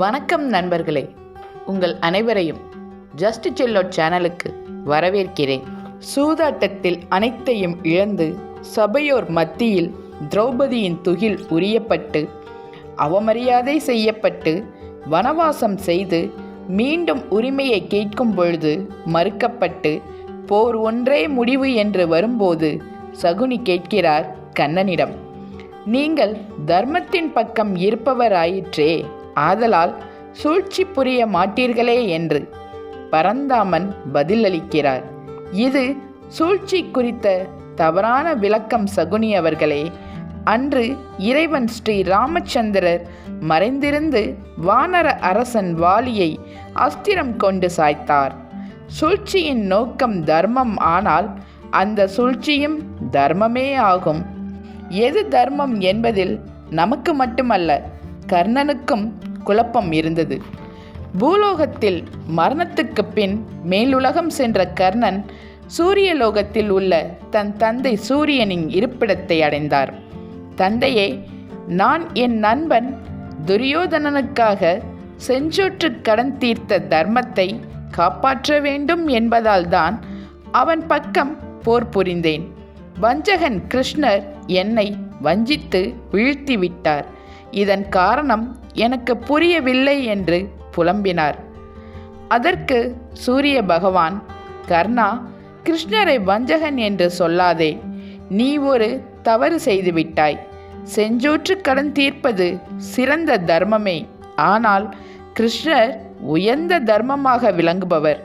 வணக்கம் நண்பர்களே. உங்கள் அனைவரையும் ஜஸ்ட் செல்லோ சேனலுக்கு வரவேற்கிறேன். சூதாட்டத்தில் அனைத்தையும் இழந்து சபையோர் மத்தியில் திரௌபதியின் துகில் உரியப்பட்டு அவமரியாதை செய்யப்பட்டு வனவாசம் செய்து மீண்டும் உரிமையை கேட்கும் பொழுது மறுக்கப்பட்டு போர் ஒன்றே முடிவு என்று வரும்போது சகுனி கேட்கிறார் கண்ணனிடம் நீங்கள் தர்மத்தின் பக்கம் இருப்பவராயிற்றே. ஆதலால் சூழ்ச்சி புரிய மாட்டீர்களே என்று பரந்தாமன் பதிலளிக்கிறார். இது சூழ்ச்சி குறித்த தவறான விளக்கம் சகுனி அவர்களே. அன்று இறைவன் ஸ்ரீ ராமச்சந்திரர் மறைந்திருந்து வானர அரசன் வாலியை அஸ்திரம் கொண்டு சாய்த்தார். சூழ்ச்சியின் நோக்கம் தர்மம் ஆனால் அந்த சூழ்ச்சியும் தர்மமே ஆகும். எது தர்மம் என்பதில் நமக்கு மட்டுமல்ல கர்ணனுக்கும் குழப்பம் இருந்தது. பூலோகத்தில் மரணத்துக்கு பின் மேலுலகம் சென்ற கர்ணன் சூரியலோகத்தில் உள்ள தன் தந்தை சூரியனின் இருப்பிடத்தை அடைந்தார். தந்தையே நான் என் நண்பன் துரியோதனனுக்காக செஞ்சொற்று கடன் தீர்த்த தர்மத்தை காப்பாற்ற வேண்டும் என்பதால்தான் அவன் பக்கம் போர் புரிந்தேன். வஞ்சகன் கிருஷ்ணர் என்னை வஞ்சித்து வீழ்த்திவிட்டார். இதன் காரணம் எனக்கு புரியவில்லை என்று புலம்பினார். அதற்கு சூரிய பகவான் கர்ணா கிருஷ்ணரை வஞ்சகன் என்று சொல்லாதே. நீ ஒரு தவறு செய்துவிட்டாய் செஞ்சோற்று கடன் தீர்ப்பது சிறந்த தர்மமே. ஆனால் கிருஷ்ணர் உயர்ந்த தர்மமாக விளங்குபவர்.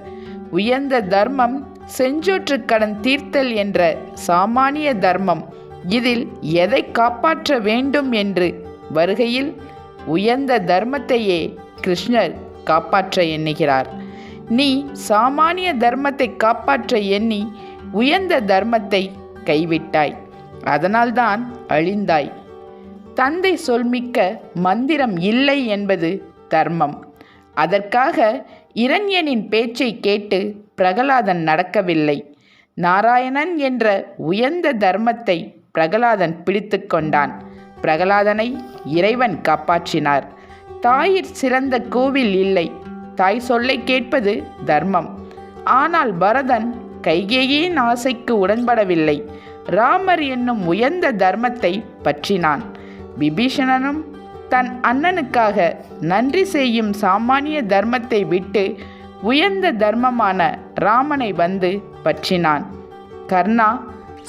உயர்ந்த தர்மம் செஞ்சோற்று கடன் தீர்த்தல் என்ற சாமானிய தர்மம். இதில் எதை காப்பாற்ற வேண்டும் என்று வருகையில் உயர்ந்த தர்மத்தையே கிருஷ்ணர் காப்பாற்ற எண்ணுகிறார். நீ சாமானிய தர்மத்தை காப்பாற்ற எண்ணி உயர்ந்த தர்மத்தை கைவிட்டாய். அதனால்தான் அழிந்தாய். தந்தை சொல்மிக்க மந்திரம் இல்லை என்பது தர்மம். அதற்காக இரண்யனின் பேச்சை கேட்டு பிரகலாதன் நடக்கவில்லை. நாராயணன் என்ற உயர்ந்த தர்மத்தை பிரகலாதன் பிடித்து கொண்டான். பிரகலாதனை இறைவன் காப்பாற்றினார். தாயிற் சிறந்த கோவில் இல்லை. தாய் சொல்லை கேட்பது தர்மம். ஆனால் பரதன் கைகேயின் ஆசைக்கு உடன்படவில்லை. ராமர் என்னும் உயர்ந்த தர்மத்தை பற்றினான். விபீஷணனும் தன் அண்ணனுக்காக நன்றி செய்யும் சாமானிய தர்மத்தை விட்டு உயர்ந்த தர்மமான ராமனை வந்து பற்றினான். கர்ணா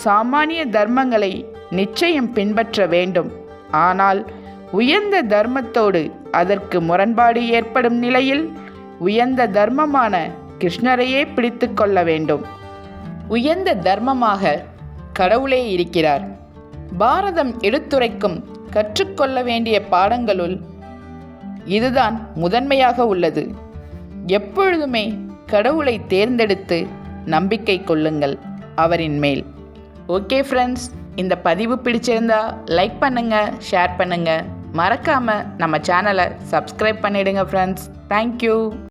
சாமானிய தர்மங்களை நிச்சயம் பின்பற்ற வேண்டும். ஆனால் உயர்ந்த தர்மத்தோடு அதற்கு முரண்பாடு ஏற்படும் நிலையில் உயர்ந்த தர்மமான கிருஷ்ணரையே பிடித்து கொள்ள வேண்டும். உயர்ந்த தர்மமாக கடவுளே இருக்கிறார். பாரதம் எடுத்துரைக்கும் கற்றுக்கொள்ள வேண்டிய பாடங்களுள் இதுதான் முதன்மையாக உள்ளது. எப்பொழுதுமே கடவுளை தேர்ந்தெடுத்து நம்பிக்கை கொள்ளுங்கள் அவரின் மேல். Okay friends. இந்த பதிவு பிடிச்சிருந்தா லைக் பண்ணுங்கள் ஷேர் பண்ணுங்கள் மறக்காமல் நம்ம சேனலை சப்ஸ்கிரைப் பண்ணிடுங்க ஃப்ரெண்ட்ஸ் தேங்க்யூ